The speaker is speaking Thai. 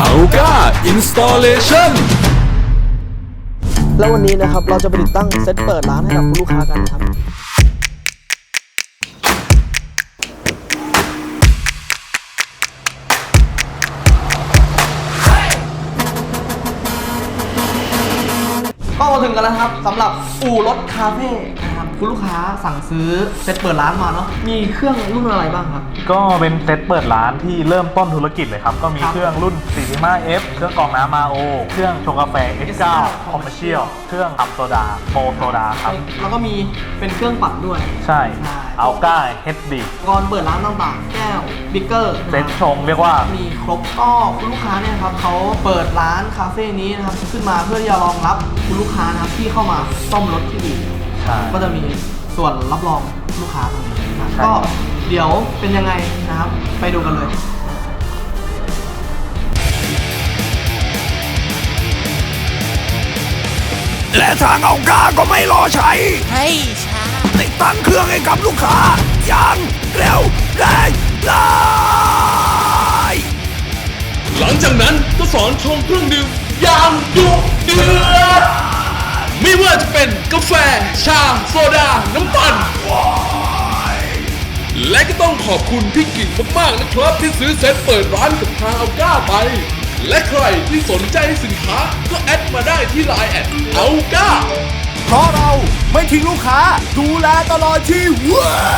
อัลกาอินสต l เลชั่นแล้ววันนี้นะครับเราจะไปติดตั้งเซตเปิดร้านให้กับคุณลูกค้ากันนะครับ ก็มาถึงกันแล้วครับสำหรับอู่รถคาเฟ่นะครับคุณลูกค้าสั่งซื้อเซตเปิดร้านมาเนาะมีเครื่องรุ่นอะไรบ้างครับ ก็เป็นเซตเปิดร้านที่เริ่มต้นธุรกิจเลยครับ ก็มีครับ เครื่องรุ่น 45F เครื่องกรองน้ำ RO เครื่องชงกาแฟ X9 Commercial เครื่องทำโซดาโปรโซดาครับ แล้วก็มีเป็นเครื่องปัดด้วย ใช่ใช่อัลก้า HD ก่อนเปิดร้านต่างๆแก้วบิ๊กเกอร์เซตชงเรียกว่ามีครบก็คุณลูกค้าเนี่ยครับเขาเปิดร้านคาเฟ่นี้นะครับขึ้นมาเพื่อที่จะรองรับคุณลูกค้านะครับที่เข้ามาซ่อมรถที่อู่ใช่ก็จะมีส่วนรับรองลูกค้าตรงนี้นะครับใช่ก็เดี๋ยวเป็นยังไงนะครับ ไปดูกันเลย และทางเอากาก็ไม่รอใช้ ให้ช้าติดตั้งเครื่องให้กับลูกค้า อย่างเร็วแรงได้หลังจากนั้นก็สอนชงเครื่องดื่มอย่างดุเดือดไม่ว่าจะเป็นกาแฟ ชา โซดา น้ำปั่น และก็ต้องขอบคุณพี่กิ่งมากๆนะครับ ที่ซื้อเซ็ตเปิดร้านกับทางอัลก้าไป และใครที่สนใจสินค้าก็แอดมาได้ที่ไลน์แอดเอาก้าเพราะเราไม่ทิ้งลูกค้าดูแลตลอดชีวิต